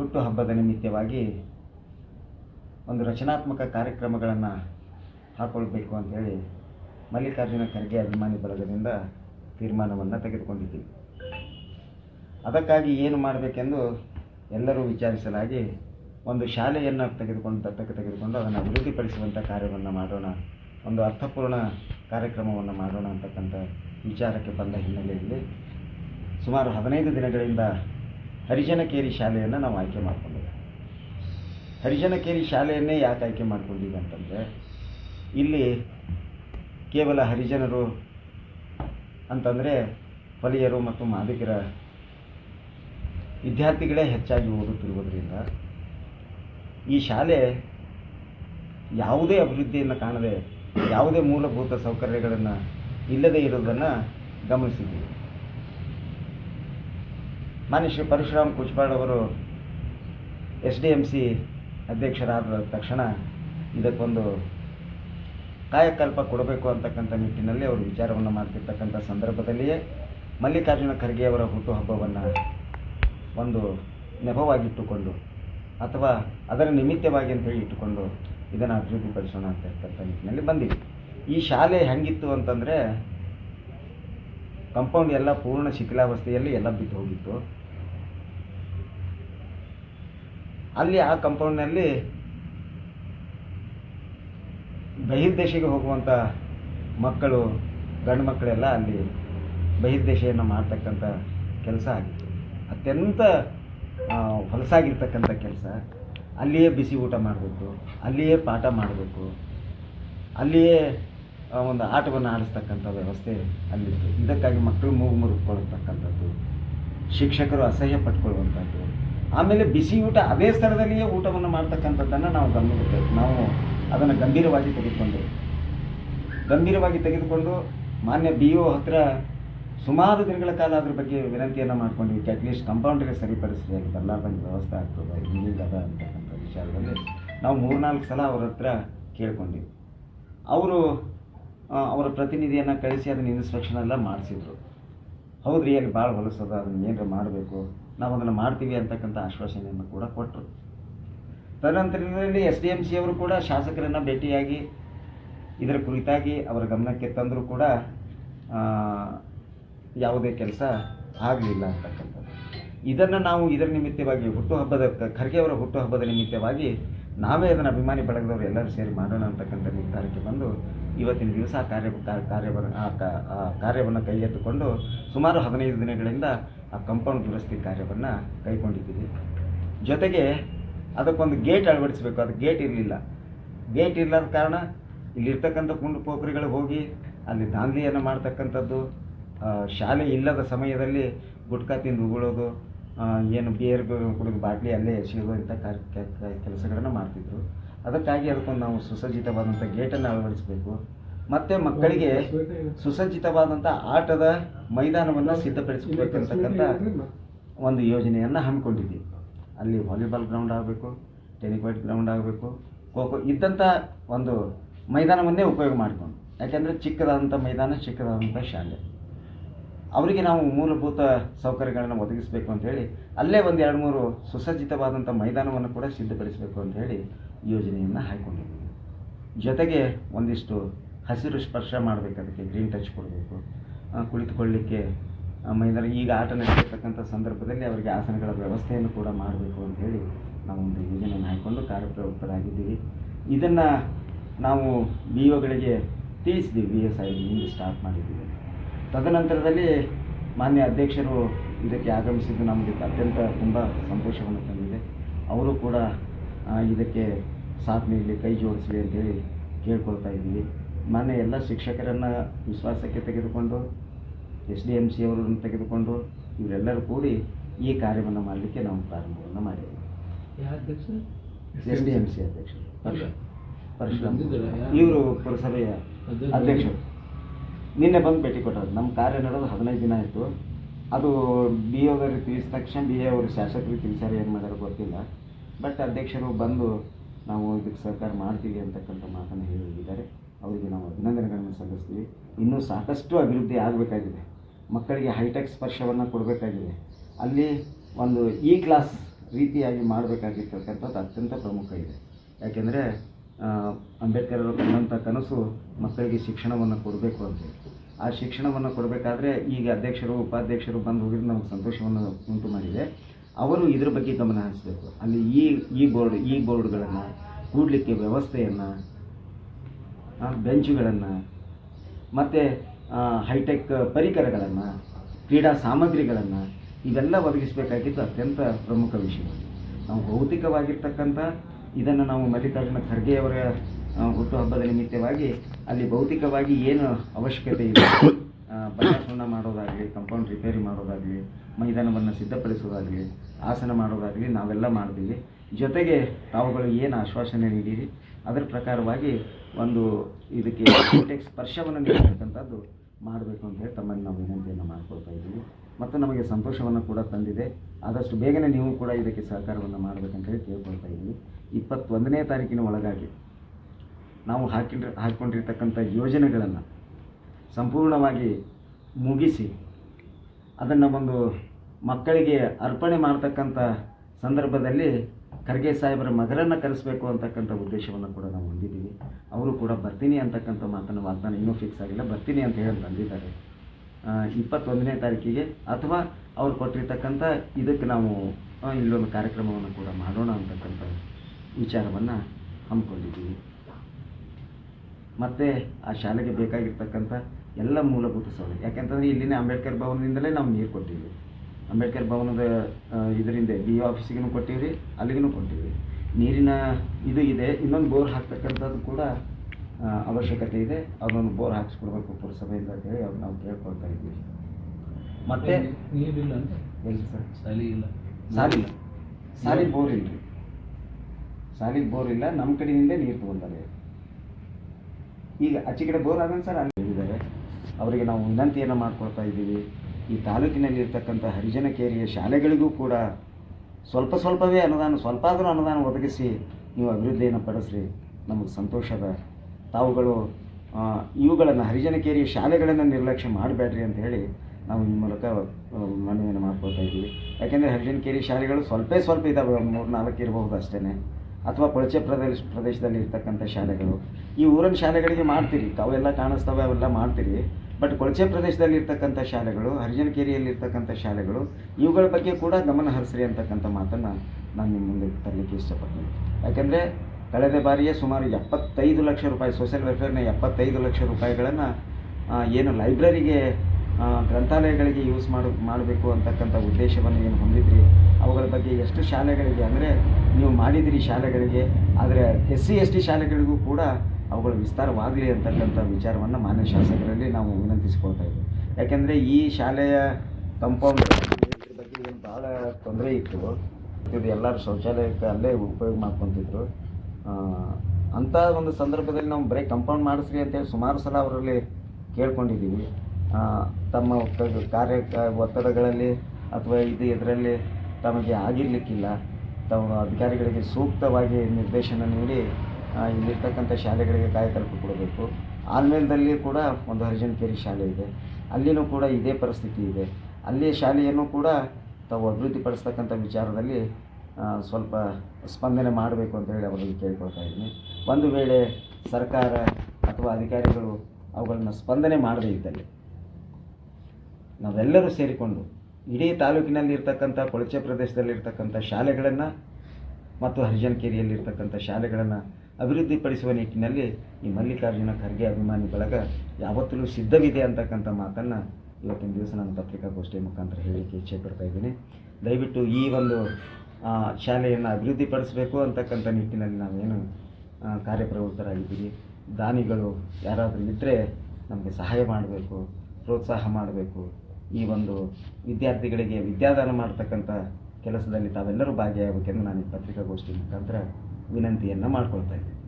ಹುಟ್ಟುಹಬ್ಬದ ನಿಮಿತ್ತವಾಗಿ ಒಂದು ರಚನಾತ್ಮಕ ಕಾರ್ಯಕ್ರಮಗಳನ್ನು ಹಾಕ್ಕೊಳ್ಬೇಕು ಅಂತೇಳಿ ಮಲ್ಲಿಕಾರ್ಜುನ ಖರ್ಗೆ ಅಭಿಮಾನಿ ಬಳಗದಿಂದ ತೀರ್ಮಾನವನ್ನು ತೆಗೆದುಕೊಂಡಿದ್ದೀವಿ. ಅದಕ್ಕಾಗಿ ಏನು ಮಾಡಬೇಕೆಂದು ಎಲ್ಲರೂ ವಿಚಾರಿಸಲಾಗಿ ಒಂದು ಶಾಲೆಯನ್ನು ತೆಗೆದುಕೊಂಡು ದತ್ತಕ್ಕೆ ತೆಗೆದುಕೊಂಡು ಅದನ್ನು ಅಭಿವೃದ್ಧಿಪಡಿಸುವಂಥ ಕಾರ್ಯವನ್ನು ಮಾಡೋಣ, ಒಂದು ಅರ್ಥಪೂರ್ಣ ಕಾರ್ಯಕ್ರಮವನ್ನು ಮಾಡೋಣ ಅಂತಕ್ಕಂಥ ವಿಚಾರಕ್ಕೆ ಬಂದ ಹಿನ್ನೆಲೆಯಲ್ಲಿ ಸುಮಾರು ಹದಿನೈದು ದಿನಗಳಿಂದ ಹರಿಜನಕೇರಿ ಶಾಲೆಯನ್ನು ನಾವು ಆಯ್ಕೆ ಮಾಡಿಕೊಂಡಿದ್ದೇವೆ. ಹರಿಜನಕೇರಿ ಶಾಲೆಯನ್ನೇ ಯಾಕೆ ಆಯ್ಕೆ ಮಾಡ್ಕೊಂಡಿದ್ದೀವಿ ಅಂತಂದರೆ, ಇಲ್ಲಿ ಕೇವಲ ಹರಿಜನರು ಅಂತಂದರೆ ಹೊಲಿಯರು ಮತ್ತು ಮಾದಿಗರ ವಿದ್ಯಾರ್ಥಿಗಳೇ ಹೆಚ್ಚಾಗಿ ಓದುತ್ತಿರುವುದರಿಂದ ಈ ಶಾಲೆ ಯಾವುದೇ ಅಭಿವೃದ್ಧಿಯನ್ನು ಕಾಣದೆ ಯಾವುದೇ ಮೂಲಭೂತ ಸೌಕರ್ಯಗಳನ್ನು ಇಲ್ಲದೇ ಇರೋದನ್ನು ಗಮನಿಸಿದ್ದೀವಿ. ಮಾನ್ಯ ಶ್ರೀ ಪರಶುರಾಮ್ ಕುಚ್ಪಾಡ್ ಅವರು ಎಸ್ ಡಿ ಎಂ ಸಿ ಅಧ್ಯಕ್ಷರಾದ ತಕ್ಷಣ ಇದಕ್ಕೊಂದು ಕಾಯಕಲ್ಪ ಕೊಡಬೇಕು ಅಂತಕ್ಕಂಥ ನಿಟ್ಟಿನಲ್ಲಿ ಅವರು ವಿಚಾರವನ್ನು ಮಾಡ್ತಿರ್ತಕ್ಕಂಥ ಸಂದರ್ಭದಲ್ಲಿಯೇ ಮಲ್ಲಿಕಾರ್ಜುನ ಖರ್ಗೆ ಅವರ ಹುಟ್ಟುಹಬ್ಬವನ್ನು ಒಂದು ನೆಪವಾಗಿಟ್ಟುಕೊಂಡು ಅಥವಾ ಅದರ ನಿಮಿತ್ತವಾಗಿ ಅಂತ ಹೇಳಿ ಇಟ್ಟುಕೊಂಡು ಇದನ್ನು ಅಭಿವೃದ್ಧಿಪಡಿಸೋಣ ಅಂತಕ್ಕಂಥ ನಿಟ್ಟಿನಲ್ಲಿ ಬಂದಿದೆ. ಈ ಶಾಲೆ ಹೆಂಗಿತ್ತು ಅಂತಂದರೆ ಕಂಪೌಂಡ್ ಎಲ್ಲ ಪೂರ್ಣ ಶಿಥಿಲಾವಸ್ಥೆಯಲ್ಲಿ ಎಲ್ಲ ಬಿದ್ದು ಹೋಗಿತ್ತು. ಅಲ್ಲಿ ಆ ಕಂಪೌಂಡ್ನಲ್ಲಿ ಬಹಿರ್ದೇಶಿಗೆ ಹೋಗುವಂಥ ಮಕ್ಕಳು, ಗಂಡು ಮಕ್ಕಳೆಲ್ಲ ಅಲ್ಲಿ ಬಹಿರ್ದೇಶೆಯನ್ನು ಮಾಡ್ತಕ್ಕಂಥ ಕೆಲಸ ಆಗಿತ್ತು. ಅತ್ಯಂತ ಹೊಲಸಾಗಿರ್ತಕ್ಕಂಥ ಕೆಲಸ. ಅಲ್ಲಿಯೇ ಬಿಸಿ ಊಟ ಮಾಡಬೇಕು, ಅಲ್ಲಿಯೇ ಪಾಠ ಮಾಡಬೇಕು, ಅಲ್ಲಿಯೇ ಒಂದು ಆಟವನ್ನು ಆಡಿಸ್ತಕ್ಕಂಥ ವ್ಯವಸ್ಥೆ ಅಲ್ಲಿತ್ತು. ಇದಕ್ಕಾಗಿ ಮಕ್ಕಳು ಮೂಗು ಮುರಿದುಕೊಳ್ಳತಕ್ಕಂಥದ್ದು ಶಿಕ್ಷಕರು ಅಸಹ್ಯ ಪಟ್ಕೊಳ್ಳುವಂಥದ್ದು. ಆಮೇಲೆ ಬಿಸಿ ಊಟ ಅದೇ ಸ್ಥಳದಲ್ಲಿಯೇ ಊಟವನ್ನು ಮಾಡ್ತಕ್ಕಂಥದ್ದನ್ನು ನಾವು ಗಮನಿಸ್ತೇವೆ ನಾವು ಅದನ್ನು ಗಂಭೀರವಾಗಿ ತೆಗೆದುಕೊಂಡೆವು ಗಂಭೀರವಾಗಿ ತೆಗೆದುಕೊಂಡು ಮಾನ್ಯ ಬಿ ಒ ಹತ್ರ ಸುಮಾರು ದಿನಗಳ ಕಾಲ ಅದ್ರ ಬಗ್ಗೆ ವಿನಂತಿಯನ್ನು ಮಾಡ್ಕೊಂಡಿವಿ ಅಟ್ಲೀಸ್ಟ್ ಕಂಪೌಂಡ್ಗೆ ಸರಿಪಡಿಸಿ ಎಲ್ಲ ಬಗ್ಗೆ ವ್ಯವಸ್ಥೆ ಆಗ್ತದೆ ಅದ ಅಂತಕ್ಕಂಥ ವಿಚಾರದಲ್ಲಿ ನಾವು ಮೂರ್ನಾಲ್ಕು ಸಲ ಅವ್ರ ಹತ್ರ ಕೇಳ್ಕೊಂಡಿವಿ ಅವರು ಅವರ ಪ್ರತಿನಿಧಿಯನ್ನು ಕಳಿಸಿ ಅದನ್ನ ಇನ್ಸ್ಪೆಕ್ಷನ್ ಎಲ್ಲ ಮಾಡಿಸಿದ್ರು. ಹೌದ್ರಿ, ಅಲ್ಲಿ ಭಾಳ ಹೊಲಸದ, ಅದನ್ನ ಏನಾರ ಮಾಡಬೇಕು? ನಾವು ಅದನ್ನು ಮಾಡ್ತೀವಿ ಅಂತಕ್ಕಂಥ ಆಶ್ವಾಸನೆಯನ್ನು ಕೂಡ ಕೊಟ್ಟರು ತದನಂತರದಲ್ಲಿ ಎಸ್ ಡಿ ಎಂ ಸಿ ಅವರು ಕೂಡ ಶಾಸಕರನ್ನು ಭೇಟಿಯಾಗಿ ಇದರ ಕುರಿತಾಗಿ ಅವರ ಗಮನಕ್ಕೆ ತಂದರೂ ಕೂಡ ಯಾವುದೇ ಕೆಲಸ ಆಗಲಿಲ್ಲ ಅಂತಕ್ಕಂಥದ್ದು. ಇದನ್ನು ನಾವು ಇದರ ನಿಮಿತ್ತವಾಗಿ ಹುಟ್ಟುಹಬ್ಬದ, ಖರ್ಗೆ ಅವರ ಹುಟ್ಟುಹಬ್ಬದ ನಿಮಿತ್ತವಾಗಿ ನಾವೇ ಅದನ್ನು ಅಭಿಮಾನಿ ಬಳಗದವರು ಎಲ್ಲರೂ ಸೇರಿ ಮಾಡೋಣ ಅಂತಕ್ಕಂಥ ನಿರ್ಧಾರಕ್ಕೆ ಬಂದು ಇವತ್ತಿನ ದಿವಸ ಕಾರ್ಯ ಕಾರ್ಯವನ್ನು ಆ ಕಾರ್ಯವನ್ನು ಕೈಗೆತ್ತಿಕೊಂಡು ಸುಮಾರು ಹದಿನೈದು ದಿನಗಳಿಂದ ಆ ಕಂಪೌಂಡ್ ದುರಸ್ತಿ ಕಾರ್ಯವನ್ನು ಕೈಗೊಂಡಿದ್ದೀವಿ. ಜೊತೆಗೆ ಅದಕ್ಕೊಂದು ಗೇಟ್ ಅಳವಡಿಸಬೇಕು. ಅದು ಗೇಟ್ ಇರಲಿಲ್ಲ. ಗೇಟ್ ಇಲ್ಲದ ಕಾರಣ ಇಲ್ಲಿರ್ತಕ್ಕಂಥ ಕುಂಡು ಪೋಖರಿಗಳು ಹೋಗಿ ಅಲ್ಲಿ ದಾಂಧಲಿಯನ್ನು ಮಾಡ್ತಕ್ಕಂಥದ್ದು ಶಾಲೆ ಇಲ್ಲದ ಸಮಯದಲ್ಲಿ ಗುಟ್ಕಾ ತಿಂದು ಉಗುಳೋದು ಏನು ಬಿಯರ್ ಕುಡಿದು ಬಾಟ್ಲಿ ಅಲ್ಲೇ ಎಸೆಯೋದು ಇಂಥ ಕೆಲಸಗಳನ್ನು ಮಾಡ್ತಿದ್ರು. ಅದಕ್ಕಾಗಿ ಅದಕ್ಕೊಂದು ನಾವು ಸುಸಜ್ಜಿತವಾದಂಥ ಗೇಟನ್ನು ಅಳವಡಿಸಬೇಕು. ಮತ್ತು ಮಕ್ಕಳಿಗೆ ಸುಸಜ್ಜಿತವಾದಂಥ ಆಟದ ಮೈದಾನವನ್ನು ಸಿದ್ಧಪಡಿಸಬೇಕಂತಕ್ಕಂಥ ಒಂದು ಯೋಜನೆಯನ್ನು ಹಮ್ಮಿಕೊಂಡಿದ್ದೀವಿ. ಅಲ್ಲಿ ವಾಲಿಬಾಲ್ ಗ್ರೌಂಡ್ ಆಗಬೇಕು ಟೆನಿಕ್ವೈಟ್ ಗ್ರೌಂಡ್ ಆಗಬೇಕು ಖೋಖೋ ಇದ್ದಂಥ ಒಂದು ಮೈದಾನವನ್ನೇ ಉಪಯೋಗ ಮಾಡಿಕೊಂಡು, ಯಾಕೆಂದರೆ ಚಿಕ್ಕದಾದಂಥ ಮೈದಾನ ಚಿಕ್ಕದಾದಂಥ ಶಾಲೆ. ಅವರಿಗೆ ನಾವು ಮೂಲಭೂತ ಸೌಕರ್ಯಗಳನ್ನು ಒದಗಿಸಬೇಕು ಅಂತೇಳಿ ಅಲ್ಲೇ ಒಂದು ಎರಡು ಮೂರು ಸುಸಜ್ಜಿತವಾದಂಥ ಮೈದಾನವನ್ನು ಕೂಡ ಸಿದ್ಧಪಡಿಸಬೇಕು ಅಂತ ಹೇಳಿ ಯೋಜನೆಯನ್ನು ಹಾಕ್ಕೊಂಡಿದ್ದೀವಿ ಜೊತೆಗೆ ಒಂದಿಷ್ಟು ಹಸಿರು ಸ್ಪರ್ಶ ಮಾಡಬೇಕು ಅದಕ್ಕೆ ಗ್ರೀನ್ ಟಚ್ ಕೊಡಬೇಕು. ಕುಳಿತುಕೊಳ್ಳಿಕ್ಕೆ ಮೈದಾನ, ಈಗ ಆಟ ನಡೆಸಿರ್ತಕ್ಕಂಥ ಸಂದರ್ಭದಲ್ಲಿ ಅವರಿಗೆ ಆಸನಗಳ ವ್ಯವಸ್ಥೆಯನ್ನು ಕೂಡ ಮಾಡಬೇಕು ಅಂತ ಹೇಳಿ ನಾವು ಒಂದು ಯೋಜನೆಯನ್ನು ಹಾಕಿಕೊಂಡು ಕಾರ್ಯಪ್ರವೃತ್ತರಾಗಿದ್ದೀವಿ. ಇದನ್ನು ನಾವು ಬಿ ಒಗಳಿಗೆ ತಿಳಿಸಿದ್ವಿ ಬಿ ಎಸ್ ಐ ಮುಂದೆ ಸ್ಟಾರ್ಟ್ ಮಾಡಿದ್ದೀವಿ. ತದನಂತರದಲ್ಲಿ ಮಾನ್ಯ ಅಧ್ಯಕ್ಷರು ಇದಕ್ಕೆ ಆಗಮಿಸಿದ್ದು ನಮಗೆ ಅತ್ಯಂತ ತುಂಬ ಸಂತೋಷವನ್ನು ತಂದಿದೆ. ಅವರು ಕೂಡ ಇದಕ್ಕೆ ಸಾಥ್ ನೀಡಲಿ, ಕೈ ಜೋಡಿಸಲಿ ಅಂತೇಳಿ ಕೇಳ್ಕೊಳ್ತಾ ಇದ್ದೀವಿ. ಮಾನ್ಯ ಎಲ್ಲ ಶಿಕ್ಷಕರನ್ನು ವಿಶ್ವಾಸಕ್ಕೆ ತೆಗೆದುಕೊಂಡು ಎಸ್ ಡಿ ಎಂ ಸಿ ಅವರನ್ನು ತೆಗೆದುಕೊಂಡು ಇವರೆಲ್ಲರೂ ಕೂಡಿ ಈ ಕಾರ್ಯವನ್ನು ಮಾಡಲಿಕ್ಕೆ ನಾವು ಪ್ರಾರಂಭವನ್ನು ಮಾಡಿದ್ದೀವಿ ಎಸ್ ಡಿ ಎಂ ಸಿ ಅಧ್ಯಕ್ಷರು. ಪರಶುರಾಮ್ ಇವರು ಪುರಸಭೆಯ ಅಧ್ಯಕ್ಷರು. ನಿನ್ನೆ ಬಂದು ಭೇಟಿ ಕೊಟ್ಟರು ನಮ್ಮ ಕಾರ್ಯ ನಡೆದು ಹದಿನೈದು ದಿನ ಆಯಿತು. ಅದು ಬಿ ಅವರಿಗೆ ತಿಳಿಸಿದ ತಕ್ಷಣ ಬಿ ಎ ಅವರು ಶಾಸಕರಿಗೆ ತಿಳಿಸ್ಯಾರ ಏನು ಮಾಡ್ಯಾರೋ ಗೊತ್ತಿಲ್ಲ. ಬಟ್ ಅಧ್ಯಕ್ಷರು ಬಂದು ನಾವು ಇದಕ್ಕೆ ಸರ್ಕಾರ ಮಾಡ್ತೀವಿ ಅಂತಕ್ಕಂಥ ಮಾತನ್ನು ಹೇಳಿ ಹೋಗಿದ್ದಾರೆ ಅವರಿಗೆ ನಾವು ಅಭಿನಂದನೆಗಳನ್ನು ಸಲ್ಲಿಸ್ತೀವಿ. ಇನ್ನೂ ಸಾಕಷ್ಟು ಅಭಿವೃದ್ಧಿ ಆಗಬೇಕಾಗಿದೆ. ಮಕ್ಕಳಿಗೆ ಹೈಟೆಕ್ ಸ್ಪರ್ಶವನ್ನು ಕೊಡಬೇಕಾಗಿದೆ. ಅಲ್ಲಿ ಒಂದು ಇ ಕ್ಲಾಸ್ ರೀತಿಯಾಗಿ ಮಾಡಬೇಕಾಗಿರ್ತಕ್ಕಂಥದ್ದು ಅತ್ಯಂತ ಪ್ರಮುಖ ಇದೆ. ಯಾಕೆಂದರೆ ಅಂಬೇಡ್ಕರ್ ಅವರು ಕಂಡಂಥ ಕನಸು ಮಕ್ಕಳಿಗೆ ಶಿಕ್ಷಣವನ್ನು ಕೊಡಬೇಕು ಅಂತೇಳಿ ಆ ಶಿಕ್ಷಣವನ್ನು ಕೊಡಬೇಕಾದ್ರೆ ಈಗ ಅಧ್ಯಕ್ಷರು, ಉಪಾಧ್ಯಕ್ಷರು ಬಂದು ಹೋಗಿದ್ರೆ ನಮಗೆ ಸಂತೋಷವನ್ನು ಉಂಟು ಮಾಡಿದೆ. ಅವರು ಇದ್ರ ಬಗ್ಗೆ ಗಮನ ಹರಿಸಬೇಕು. ಅಲ್ಲಿ ಈ ಈ ಬೋರ್ಡ್, ಈ ಬೋರ್ಡ್ಗಳನ್ನು ಕೂಡಲಿಕ್ಕೆ ವ್ಯವಸ್ಥೆಯನ್ನು ಬೆಂಚುಗಳನ್ನು, ಮತ್ತು ಹೈಟೆಕ್ ಪರಿಕರಗಳನ್ನು, ಕ್ರೀಡಾ ಸಾಮಗ್ರಿಗಳನ್ನು, ಇವೆಲ್ಲ ಒದಗಿಸಬೇಕಾಗಿದ್ದು ಅತ್ಯಂತ ಪ್ರಮುಖ ವಿಷಯ. ನಾವು ಭೌತಿಕವಾಗಿರ್ತಕ್ಕಂಥ, ಇದನ್ನು ನಾವು ಮಲ್ಲಿಕಾರ್ಜುನ ಖರ್ಗೆಯವರ ಹುಟ್ಟುಹಬ್ಬದ ನಿಮಿತ್ತವಾಗಿ ಅಲ್ಲಿ ಭೌತಿಕವಾಗಿ ಏನು ಅವಶ್ಯಕತೆ ಇದೆ ಬಣ್ಣ ಮಾಡೋದಾಗಲಿ ಕಂಪೌಂಡ್ ರಿಪೇರಿ ಮಾಡೋದಾಗಲಿ, ಮೈದಾನವನ್ನು ಸಿದ್ಧಪಡಿಸೋದಾಗಲಿ ಆಸನ ಮಾಡೋದಾಗಲಿ, ನಾವೆಲ್ಲ ಮಾಡ್ತೀವಿ. ಜೊತೆಗೆ ತಾವುಗಳು ಏನು ಆಶ್ವಾಸನೆ ನೀಡಿರಿ? ಅದರ ಪ್ರಕಾರವಾಗಿ ಒಂದು ಇದಕ್ಕೆ ಕೋಟೆಗೆ ಸ್ಪರ್ಶವನ್ನು ನೀಡತಕ್ಕಂಥದ್ದು ಮಾಡಬೇಕು ಅಂತ ಹೇಳಿ ತಮ್ಮಲ್ಲಿ ನಾವು ವಿನಂತಿಯನ್ನು ಮಾಡ್ಕೊಳ್ತಾ ಇದ್ದೀವಿ. ಮತ್ತು ನಮಗೆ ಸಂತೋಷವನ್ನು ಕೂಡ ತಂದಿದೆ. ಆದಷ್ಟು ಬೇಗನೆ ನೀವು ಕೂಡ ಇದಕ್ಕೆ ಸಹಕಾರವನ್ನು ಮಾಡಬೇಕಂತ ಹೇಳಿ ಕೇಳ್ಕೊಳ್ತಾ ಇದ್ದೀವಿ. ಇಪ್ಪತ್ತೊಂದನೇ ತಾರೀಕಿನ ಒಳಗಾಗಿ ನಾವು ಹಾಕಿ ಹಾಕ್ಕೊಂಡಿರ್ತಕ್ಕಂಥ ಯೋಜನೆಗಳನ್ನು ಸಂಪೂರ್ಣವಾಗಿ ಮುಗಿಸಿ ಅದನ್ನು ಒಂದು ಮಕ್ಕಳಿಗೆ ಅರ್ಪಣೆ ಮಾಡ್ತಕ್ಕಂಥ ಸಂದರ್ಭದಲ್ಲಿ ಖರ್ಗೆ ಸಾಹೇಬರ ಮಗರನ್ನು ಕರೆಸಬೇಕು ಅಂತಕ್ಕಂಥ ಉದ್ದೇಶವನ್ನು ಕೂಡ ನಾವು ಹೊಂದಿದ್ದೀವಿ. ಅವರು ಕೂಡ ಬರ್ತೀನಿ ಅಂತಕ್ಕಂಥ ಮಾತನ್ನು ವಾಗ್ದಾನ ಇನ್ನೂ ಫಿಕ್ಸ್ ಆಗಿಲ್ಲ. ಬರ್ತೀನಿ ಅಂತ ಹೇಳಿ ಬಂದಿದ್ದಾರೆ. ಇಪ್ಪತ್ತೊಂದನೇ ತಾರೀಕಿಗೆ ಅಥವಾ ಅವ್ರು ಕೊಟ್ಟಿರ್ತಕ್ಕಂಥ ಇದಕ್ಕೆ ನಾವು ಇಲ್ಲೊಂದು ಕಾರ್ಯಕ್ರಮವನ್ನು ಕೂಡ ಮಾಡೋಣ ಅಂತಕ್ಕಂಥ ವಿಚಾರವನ್ನು ಹಮ್ಮಿಕೊಂಡಿದ್ದೀವಿ. ಮತ್ತು ಆ ಶಾಲೆಗೆ ಬೇಕಾಗಿರ್ತಕ್ಕಂಥ ಎಲ್ಲ ಮೂಲಭೂತ ಸೌಲಭ್ಯ, ಯಾಕೆಂತಂದರೆ ಇಲ್ಲಿನ ಅಂಬೇಡ್ಕರ್ ಭವನದಿಂದಲೇ ನಾವು ನೀರು ಕೊಟ್ಟಿವಿ ಅಂಬೇಡ್ಕರ್ ಭವನದ ಇದರಿಂದ ಬಿ ಆಫೀಸಿಗೂ ಕೊಟ್ಟಿವಿ ಅಲ್ಲಿಗೂ ಕೊಟ್ಟಿವಿ ನೀರಿನ ಇದು ಇದೆ ಇನ್ನೊಂದು ಬೋರ್ ಹಾಕ್ತಕ್ಕಂಥದ್ದು ಕೂಡ ಅವಶ್ಯಕತೆ ಇದೆ. ಅದೊಂದು ಬೋರ್ ಹಾಕಿಸ್ಕೊಡ್ಬೇಕು ಪುರಸಭೆಯಿಂದ ಅಂತ ಹೇಳಿ ಅವ್ರು ನಾವು ಕೇಳ್ಕೊಳ್ತಾ ಇದ್ದೀವಿ. ಮತ್ತೆ? ನೀರಿಲ್ಲ ಎಲ್ಲಿ ಸರ್? ಸಾಲಿ ಇಲ್ಲ. ಸಾಲಿಲ್ಲ ಸಾಲಿ ಬೋರ್ ಇಲ್ಲ ಸಾಲಿಗೆ ಬೋರ್ ಇಲ್ಲ ನಮ್ಮ ಕಡೆಯಿಂದ ನೀರು ತಗೊಂತಾರೆ. ಈಗ ಆಚೆ ಕಡೆ ಬೋರ್ ಆದ್ರೆ ಸರ್ ಅಲ್ಲಿ ಹೇಳಿದ್ದಾರೆ ಅವರಿಗೆ ನಾವು ವಿನಂತಿಯನ್ನು ಮಾಡ್ಕೊಳ್ತಾ ಇದ್ದೀವಿ. ಈ ತಾಲೂಕಿನಲ್ಲಿರ್ತಕ್ಕಂಥ ಹರಿಜನ ಕೇರಿಯ ಶಾಲೆಗಳಿಗೂ ಕೂಡ ಸ್ವಲ್ಪ ಸ್ವಲ್ಪವೇ ಅನುದಾನ ಸ್ವಲ್ಪ ಆದರೂ ಅನುದಾನ ಒದಗಿಸಿ ನೀವು ಅಭಿವೃದ್ಧಿಯನ್ನು ಪಡಿಸ್ರಿ. ನಮಗೆ ಸಂತೋಷದ ತಾವುಗಳು ಇವುಗಳನ್ನು ಹರಿಜನ ಕೇರಿಯ ಶಾಲೆಗಳನ್ನು ನಿರ್ಲಕ್ಷ್ಯ ಮಾಡಬೇಡ್ರಿ ಅಂತ ಹೇಳಿ ನಾವು ಈ ಮೂಲಕ ಮನವಿಯನ್ನು ಮಾಡ್ಕೊಳ್ತಾ ಇದ್ದೀವಿ. ಯಾಕೆಂದರೆ ಹರಿಜನ ಕೇರಿ ಶಾಲೆಗಳು ಸ್ವಲ್ಪ ಸ್ವಲ್ಪ ಇದ್ದಾವೆ ಮೂರು ನಾಲ್ಕು ಇರಬಹುದು ಅಷ್ಟೇ ಅಥವಾ ಕೊಳಚೆ ಪ್ರದೇಶ ಪ್ರದೇಶದಲ್ಲಿ ಇರ್ತಕ್ಕಂಥ ಶಾಲೆಗಳು. ಈ ಊರಿನ ಶಾಲೆಗಳಿಗೆ ಮಾಡ್ತೀರಿ ತಾವೆಲ್ಲ ಕಾಣಿಸ್ತವೆ, ಅವೆಲ್ಲ ಮಾಡ್ತೀರಿ. ಬಟ್ ಕೊಳಚೆ ಪ್ರದೇಶದಲ್ಲಿ ಇರ್ತಕ್ಕಂಥ ಶಾಲೆಗಳು, ಹರಿಜನಕೇರಿಯಲ್ಲಿರ್ತಕ್ಕಂಥ ಶಾಲೆಗಳು, ಇವುಗಳ ಬಗ್ಗೆ ಕೂಡ ಗಮನ ಹರಿಸ್ರಿ ಅಂತಕ್ಕಂಥ ಮಾತನ್ನು ನಾನು ನಿಮ್ಮ ಮುಂದೆ ತರಲಿಕ್ಕೆ ಇಷ್ಟಪಡ್ತೀನಿ. ಯಾಕೆಂದರೆ ಕಳೆದ ಬಾರಿಯೇ ಸುಮಾರು ಎಪ್ಪತ್ತೈದು ಲಕ್ಷ ರೂಪಾಯಿ ಸೋಷಿಯಲ್ ವೆಲ್ಫೇರ್ನ ಎಪ್ಪತ್ತೈದು ಲಕ್ಷ ರೂಪಾಯಿಗಳನ್ನು ಏನು ಲೈಬ್ರರಿಗೆ ಗ್ರಂಥಾಲಯಗಳಿಗೆ ಯೂಸ್ ಮಾಡು, ಮಾಡಬೇಕು ಅಂತಕ್ಕಂಥ ಉದ್ದೇಶವನ್ನು ಏನು ಹೊಂದಿದ್ರಿ, ಅವುಗಳ ಬಗ್ಗೆ ಎಷ್ಟು ಶಾಲೆಗಳಿಗೆ ಅಂದರೆ ನೀವು ಮಾಡಿದಿರಿ ಶಾಲೆಗಳಿಗೆ, ಆದರೆ ಎಸ್ ಸಿ ಎಸ್ ಟಿ ಶಾಲೆಗಳಿಗೂ ಕೂಡ ಅವುಗಳ ವಿಸ್ತಾರವಾಗಲಿ ಅಂತಕ್ಕಂಥ ವಿಚಾರವನ್ನು ಮಾನ್ಯ ಶಾಸಕರಲ್ಲಿ ನಾವು ವಿನಂತಿಸ್ಕೊಳ್ತಾ ಇದ್ದೀವಿ ಯಾಕೆಂದರೆ ಈ ಶಾಲೆಯ ಕಂಪೌಂಡ್ ಬಗ್ಗೆ ಏನು ಭಾಳ ತೊಂದರೆ ಇತ್ತು. ಇದು ಎಲ್ಲರೂ ಶೌಚಾಲಯಕ್ಕೆ ಅಲ್ಲೇ ಉಪಯೋಗ ಮಾಡ್ಕೊತಿದ್ರು. ಅಂಥ ಒಂದು ಸಂದರ್ಭದಲ್ಲಿ ನಾವು ಬರೀ ಕಂಪೌಂಡ್ ಮಾಡಿಸ್ರಿ ಅಂತೇಳಿ ಸುಮಾರು ಸಲ ಅವರಲ್ಲಿ ಕೇಳ್ಕೊಂಡಿದ್ದೀವಿ ತಮ್ಮ ಕಾರ್ಯ, ಒತ್ತಡಗಳಲ್ಲಿ ಅಥವಾ ಇದು ಇದರಲ್ಲಿ ತಮಗೆ ಆಗಿರಲಿಕ್ಕಿಲ್ಲ. ತಮ್ಮ ಅಧಿಕಾರಿಗಳಿಗೆ ಸೂಕ್ತವಾಗಿ ನಿರ್ದೇಶನ ನೀಡಿ ಇಲ್ಲಿರ್ತಕ್ಕಂಥ ಶಾಲೆಗಳಿಗೆ ಕಾಯಕಲ್ಪ ಕೊಡಬೇಕು. ಆಲ್ಮೇಲದಲ್ಲಿ ಕೂಡ ಒಂದು ಹರಿಜನ್ ಕೇರಿ ಶಾಲೆ ಇದೆ. ಅಲ್ಲಿನೂ ಕೂಡ ಇದೇ ಪರಿಸ್ಥಿತಿ ಇದೆ. ಅಲ್ಲಿ ಶಾಲೆಯನ್ನು ಕೂಡ ತಾವು ಅಭಿವೃದ್ಧಿಪಡಿಸ್ತಕ್ಕಂಥ ವಿಚಾರದಲ್ಲಿ ಸ್ವಲ್ಪ ಸ್ಪಂದನೆ ಮಾಡಬೇಕು ಅಂತ ಹೇಳಿ ಅವರಲ್ಲಿ ಕೇಳ್ಕೊಳ್ತಾ ಇದ್ದೀನಿ. ಒಂದು ವೇಳೆ ಸರ್ಕಾರ ಅಥವಾ ಅಧಿಕಾರಿಗಳು ಅವುಗಳನ್ನು ಸ್ಪಂದನೆ ಮಾಡದೇ ಇದ್ದಲ್ಲಿ, ನಾವೆಲ್ಲರೂ ಸೇರಿಕೊಂಡು ಇಡೀ ತಾಲೂಕಿನಲ್ಲಿ ಇರ್ತಕ್ಕಂಥ ಕೊಳಚೆ ಪ್ರದೇಶದಲ್ಲಿರ್ತಕ್ಕಂಥ ಶಾಲೆಗಳನ್ನು ಮತ್ತು ಹರಿಜನಕೇರಿಯಲ್ಲಿರ್ತಕ್ಕಂಥ ಶಾಲೆಗಳನ್ನು ಅಭಿವೃದ್ಧಿಪಡಿಸುವ ನಿಟ್ಟಿನಲ್ಲಿ ಈ ಮಲ್ಲಿಕಾರ್ಜುನ ಖರ್ಗೆ ಅಭಿಮಾನಿ ಬಳಗ ಯಾವತ್ತಲೂ ಸಿದ್ಧವಿದೆ ಅಂತಕ್ಕಂಥ ಮಾತನ್ನು ಇವತ್ತಿನ ದಿವಸ ನಾನು ಪತ್ರಿಕಾಗೋಷ್ಠಿ ಮುಖಾಂತರ ಹೇಳಲಿಕ್ಕೆ ಇಚ್ಛೆ ಪಡ್ತಾ ಇದ್ದೀನಿ. ದಯವಿಟ್ಟು ಈ ಒಂದು ಶಾಲೆಯನ್ನು ಅಭಿವೃದ್ಧಿಪಡಿಸಬೇಕು ಅಂತಕ್ಕಂಥ ನಿಟ್ಟಿನಲ್ಲಿ ನಾವೇನು ಕಾರ್ಯಪ್ರವೃತ್ತರಾಗಿದ್ದೀವಿ. ದಾನಿಗಳು ಯಾರಾದರೂ ಇದ್ದರೆ ನಮಗೆ ಸಹಾಯ ಮಾಡಬೇಕು, ಪ್ರೋತ್ಸಾಹ ಮಾಡಬೇಕು. ಈ ಒಂದು ವಿದ್ಯಾರ್ಥಿಗಳಿಗೆ ವಿದ್ಯಾದಾನ ಮಾಡ್ತಕ್ಕಂಥ ಕೆಲಸದಲ್ಲಿ ತಾವೆಲ್ಲರೂ ಭಾಗಿಯಾಗಬೇಕೆಂದು ನಾನು ಈ ಪತ್ರಿಕಾಗೋಷ್ಠಿ ಮುಖಾಂತರ ವಿನಂತಿಯನ್ನು ಮಾಡ್ಕೊಳ್ತಾ ಇದ್ದೀನಿ